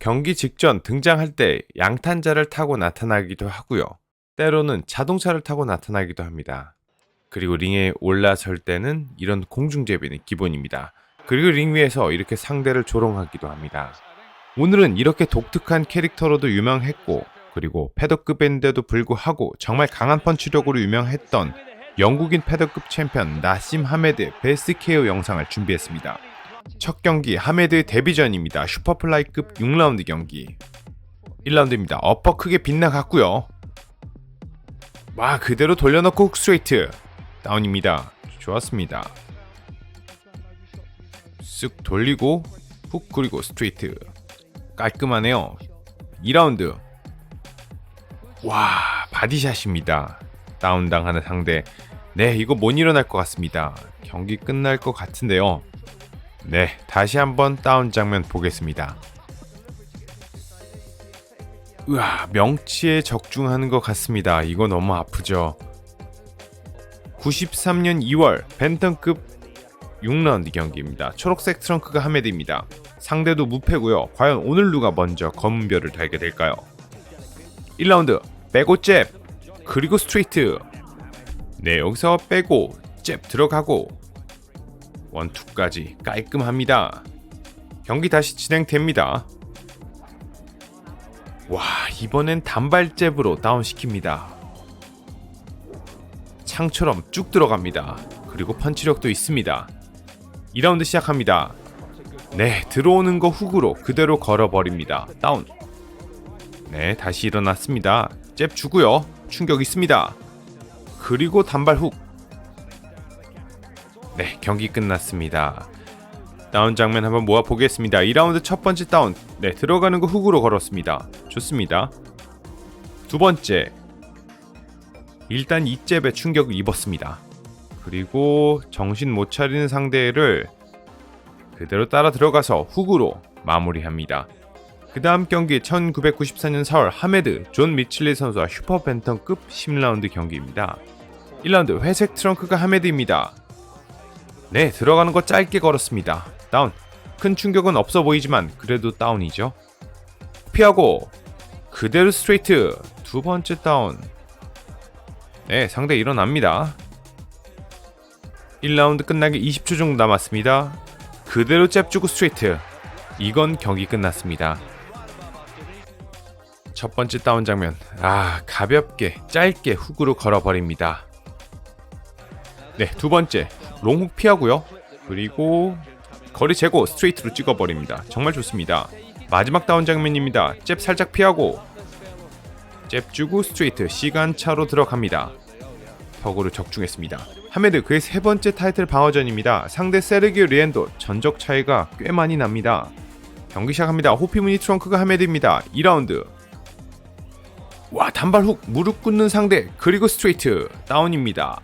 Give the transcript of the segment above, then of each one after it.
경기 직전 등장할 때 양탄자를 타고 나타나기도 하고요. 때로는 자동차를 타고 나타나기도 합니다. 그리고 링에 올라설 때는 이런 공중제비는 기본입니다. 그리고 링 위에서 이렇게 상대를 조롱하기도 합니다. 오늘은 이렇게 독특한 캐릭터로도 유명했고 그리고 패더급인데도 불구하고 정말 강한 펀치력으로 유명했던 영국인 패더급 챔피언 나심 하메드의 베스트 KO 영상을 준비했습니다. 첫 경기 하메드의 데뷔전입니다. 슈퍼플라이급 6라운드 경기. 1라운드입니다. 어퍼 크게 빗나갔고요. 와 그대로 돌려놓고 훅 스트레이트 다운입니다. 좋았습니다. 쓱 돌리고 훅 그리고 스트레이트 깔끔하네요. 2라운드 와 바디샷입니다. 다운당하는 상대 네 이거 못 일어날 것 같습니다. 경기 끝날 것 같은데요. 네 다시 한번 다운 장면 보겠습니다. 으아 명치에 적중하는 것 같습니다. 이거 너무 아프죠. 93년 2월 벤턴급 6라운드 경기입니다. 초록색 트렁크가 하메드입니다. 상대도 무패고요. 과연 오늘 누가 먼저 검은 별을 달게 될까요? 1라운드 빼고 잽 그리고 스트레이트 네 여기서 빼고 잽 들어가고 원투까지 깔끔합니다. 경기 다시 진행됩니다. 와 이번엔 단발 잽으로 다운시킵니다. 창처럼 쭉 들어갑니다. 그리고 펀치력도 있습니다. 2라운드 시작합니다. 네, 들어오는 거 훅으로 그대로 걸어버립니다. 다운. 네, 다시 일어났습니다. 잽 주고요. 충격 있습니다. 그리고 단발 훅. 네, 경기 끝났습니다. 다운 장면 한번 모아 보겠습니다. 2라운드 첫 번째 다운. 네, 들어가는 거 훅으로 걸었습니다. 좋습니다. 두 번째. 일단 이 잽에 충격을 입었습니다. 그리고 정신 못 차리는 상대를 그대로 따라 들어가서 훅으로 마무리합니다. 그 다음 경기 1994년 4월 하메드 존 미칠리 선수와 슈퍼 벤턴급 10라운드 경기입니다. 1라운드 회색 트렁크가 하메드입니다. 네, 들어가는 거 짧게 걸었습니다. 다운. 큰 충격은 없어 보이지만 그래도 다운이죠. 피하고 그대로 스트레이트 두 번째 다운. 네, 상대 일어납니다. 1라운드 끝나기 20초 정도 남았습니다. 그대로 잽 주고 스트레이트. 이건 경기 끝났습니다. 첫 번째 다운 장면. 아, 가볍게, 짧게 훅으로 걸어버립니다. 네, 두 번째. 롱훅 피하고요. 그리고 거리 재고 스트레이트로 찍어버립니다. 정말 좋습니다. 마지막 다운 장면입니다. 잽 살짝 피하고 잽 주고 스트레이트 시간차로 들어갑니다. 턱으로 적중했습니다. 하메드 그의 세 번째 타이틀 방어전입니다. 상대 세르기오 리엔도 전적 차이가 꽤 많이 납니다. 경기 시작합니다. 호피무니 트렁크가 하메드입니다. 2라운드. 와 단발 훅 무릎 꿇는 상대 그리고 스트레이트 다운입니다.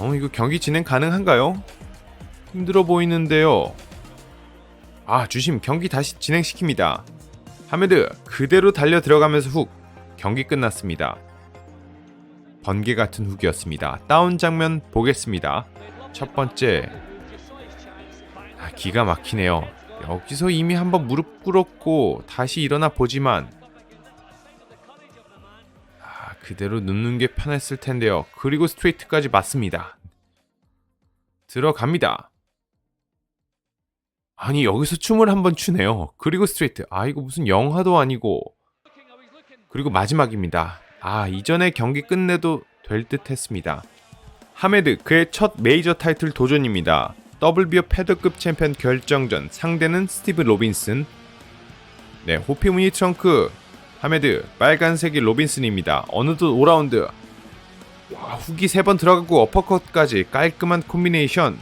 어 이거 경기 진행 가능한가요? 힘들어 보이는데요. 아 주심 경기 다시 진행시킵니다. 하메드 그대로 달려 들어가면서 훅 경기 끝났습니다. 번개 같은 훅이었습니다. 다운 장면 보겠습니다. 첫 번째 아, 기가 막히네요. 여기서 이미 한번 무릎 꿇었고 다시 일어나 보지만 아, 그대로 눕는 게 편했을 텐데요. 그리고 스트레이트까지 맞습니다. 들어갑니다. 아니 여기서 춤을 한번 추네요. 그리고 스트레이트. 아 이거 무슨 영화도 아니고. 그리고 마지막입니다. 아 이전에 경기 끝내도 될 듯했습니다. 하메드 그의 첫 메이저 타이틀 도전입니다. WBO 패더급 챔피언 결정전 상대는 스티브 로빈슨. 네 호피무늬 트렁크 하메드 빨간색이 로빈슨입니다. 어느덧 5라운드. 와 훅이 세번 들어가고 어퍼컷까지 깔끔한 콤비네이션.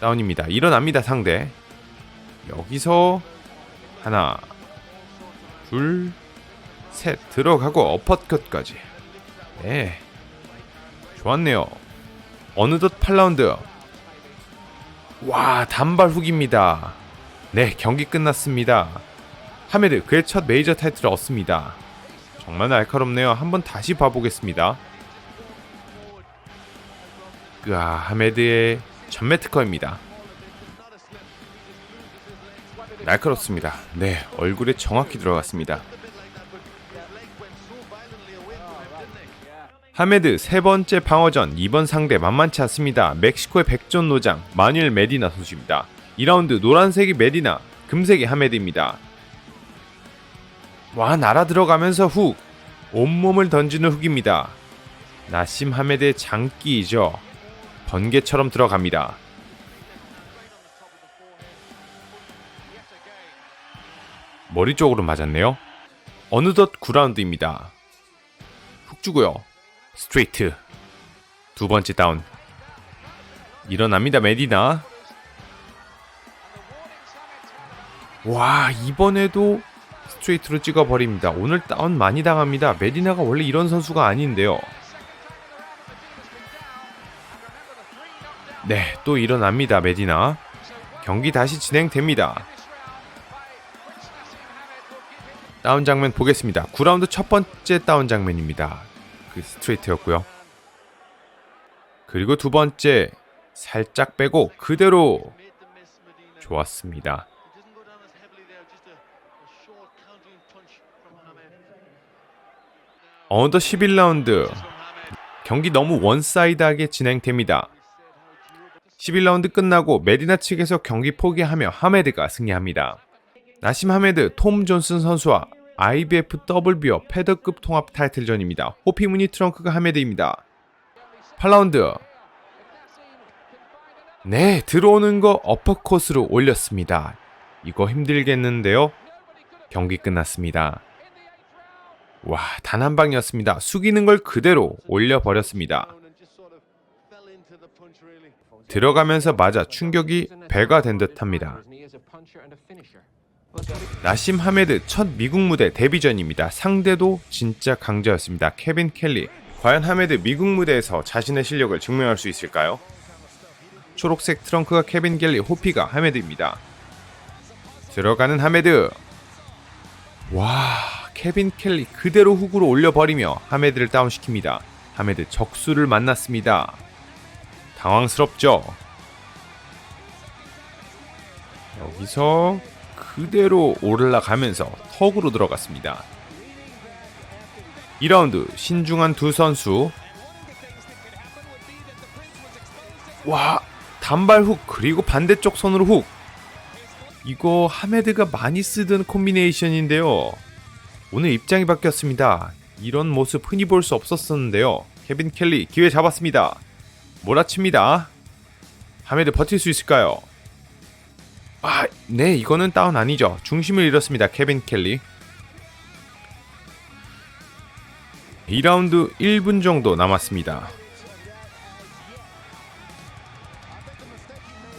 다운입니다. 일어납니다 상대. 여기서 하나, 둘, 셋 들어가고 어퍼컷까지. 네, 좋았네요. 어느덧 8라운드. 와 단발 훅입니다. 네 경기 끝났습니다. 하메드 그의 첫 메이저 타이틀을 얻습니다. 정말 날카롭네요. 한번 다시 봐보겠습니다. 으아 하메드의 전매 특허입니다. 날카롭습니다. 네, 얼굴에 정확히 들어갔습니다. 하메드 세 번째 방어전 이번 상대 만만치 않습니다. 멕시코의 백전 노장 마뉴엘 메디나 선수입니다. 2라운드 노란색이 메디나, 금색이 하메드입니다. 와 날아 들어가면서 훅 온몸을 던지는 훅입니다. 나심 하메드의 장기이죠. 번개처럼 들어갑니다. 머리 쪽으로 맞았네요. 어느덧 9라운드입니다. 훅 주고요. 스트레이트. 두 번째 다운. 일어납니다, 메디나. 와, 이번에도 스트레이트로 찍어버립니다. 오늘 다운 많이 당합니다. 메디나가 원래 이런 선수가 아닌데요. 네, 또 일어납니다, 메디나. 경기 다시 진행됩니다. 다운 장면 보겠습니다. 9라운드 첫 번째 다운 장면입니다. 그 스트레이트였고요. 그리고 두 번째 살짝 빼고 그대로 좋았습니다. 어더 11라운드 경기 너무 원사이드하게 진행됩니다. 11라운드 끝나고 메디나 측에서 경기 포기하며 하메드가 승리합니다. 나심 하메드 톰 존슨 선수와 IBF WBO 패더급 통합 타이틀전입니다. 호피무니 트렁크가 하메드입니다. 8라운드 네 들어오는 거 어퍼컷으로 올렸습니다. 이거 힘들겠는데요. 경기 끝났습니다. 와 단 한 방이었습니다. 숙이는 걸 그대로 올려버렸습니다. 들어가면서 맞아 충격이 배가 된 듯합니다. 나심 하메드 첫 미국 무대 데뷔전입니다. 상대도 진짜 강자였습니다. 케빈 켈리. 과연 하메드 미국 무대에서 자신의 실력을 증명할 수 있을까요? 초록색 트렁크가 케빈 켈리, 호피가 하메드입니다. 들어가는 하메드. 와, 케빈 켈리 그대로 훅으로 올려버리며 하메드를 다운시킵니다. 하메드 적수를 만났습니다. 당황스럽죠? 여기서 그대로 올라가면서 턱으로 들어갔습니다. 2라운드 신중한 두 선수 와 단발 훅 그리고 반대쪽 손으로 훅 이거 하메드가 많이 쓰던 콤비네이션인데요 오늘 입장이 바뀌었습니다 이런 모습 흔히 볼 수 없었었는데요 케빈 켈리 기회 잡았습니다 몰아칩니다 하메드 버틸 수 있을까요? 아, 네, 이거는 다운 아니죠. 중심을 잃었습니다. 케빈 켈리. 2라운드 1분 정도 남았습니다.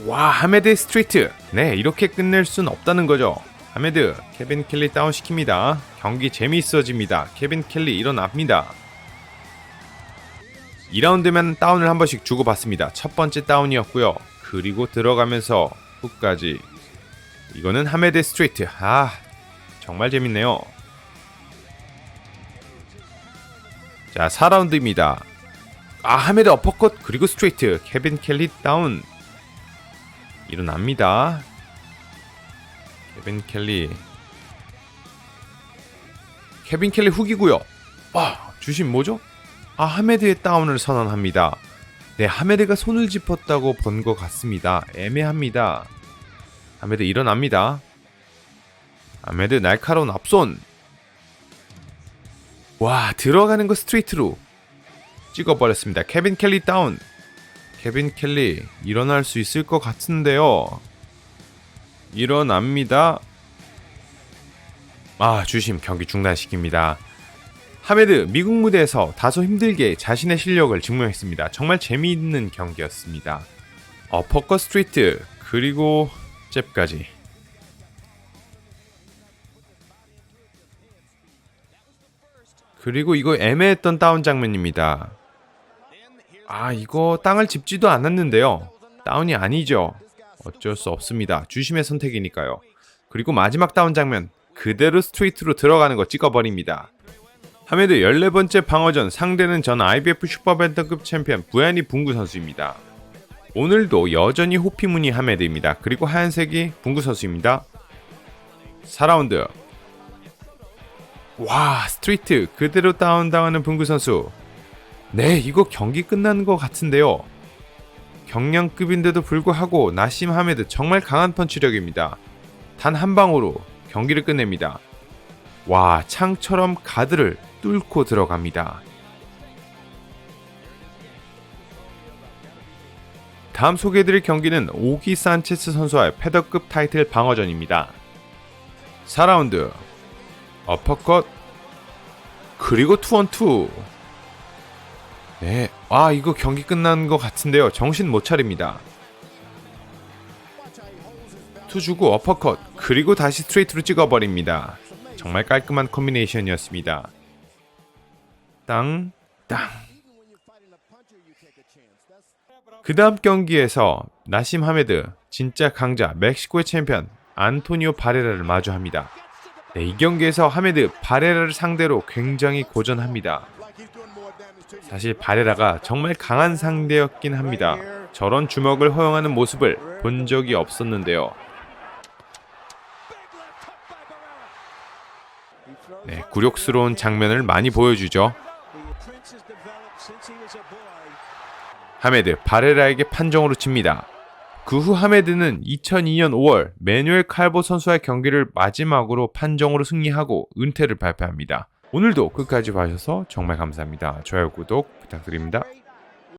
와, 하메드 스트레이트. 네, 이렇게 끝낼 순 없다는 거죠. 하메드, 케빈 켈리 다운 시킵니다. 경기 재미있어집니다. 케빈 켈리 일어납니다. 2라운드면 다운을 한 번씩 주고받습니다. 첫 번째 다운이었고요. 그리고 들어가면서 훅까지 이거는 하메드 스트레이트. 아, 정말 재밌네요. 자, 4라운드입니다. 아, 하메드 어퍼컷 그리고 스트레이트. 케빈 켈리 다운. 일어납니다. 케빈 켈리. 케빈 켈리 훅이고요. 아, 주심 뭐죠? 아, 하메드의 다운을 선언합니다. 네, 하메드가 손을 짚었다고 본 것 같습니다. 애매합니다. 아메드 일어납니다. 아메드 날카로운 앞손. 와 들어가는 거 스트레이트로 찍어버렸습니다. 케빈 켈리 다운. 케빈 켈리 일어날 수 있을 것 같은데요. 일어납니다. 아 주심 경기 중단시킵니다. 하메드 미국 무대에서 다소 힘들게 자신의 실력을 증명했습니다. 정말 재미있는 경기였습니다. 어퍼컷 스트레이트 그리고 잽까지 그리고 이거 애매했던 다운 장면입니다. 아 이거 땅을 짚지도 않았는데요. 다운이 아니죠. 어쩔 수 없습니다. 주심의 선택이니까요. 그리고 마지막 다운 장면 그대로 스트레이트로 들어가는 거 찍어버립니다. 하메드 14번째 방어전 상대는 전 IBF 슈퍼밴tam급 챔피언 부야니 붕구 선수입니다. 오늘도 여전히 호피무늬 하메드입니다. 그리고 하얀색이 붕구 선수입니다. 4라운드. 와, 스트레이트 그대로 다운당하는 분구 선수. 네, 이거 경기 끝나는 것 같은데요. 경량급인데도 불구하고 나심 하메드 정말 강한 펀치력입니다. 단 한 방으로 경기를 끝냅니다. 와, 창처럼 가드를 뚫고 들어갑니다. 다음 소개해드릴 경기는 오기 산체스 선수와의 패더급 타이틀 방어전입니다. 4라운드 어퍼컷 그리고 투원투 네, 아 이거 경기 끝난 것 같은데요. 정신 못 차립니다. 투 주고 어퍼컷 그리고 다시 스트레이트로 찍어버립니다. 정말 깔끔한 콤비네이션이었습니다. 땅, 땅. 그 다음 경기에서 나심 하메드 진짜 강자 멕시코의 챔피언 안토니오 바레라를 마주합니다. 네, 이 경기에서 하메드 바레라를 상대로 굉장히 고전합니다. 사실 바레라가 정말 강한 상대였긴 합니다. 저런 주먹을 허용하는 모습을 본 적이 없었는데요. 네, 굴욕스러운 장면을 많이 보여주죠. 하메드 바레라에게 판정으로 칩니다. 그 후 하메드는 2002년 5월 매뉴엘 칼보 선수와의 경기를 마지막으로 판정으로 승리하고 은퇴를 발표합니다. 오늘도 끝까지 봐주셔서 정말 감사합니다. 좋아요, 구독 부탁드립니다.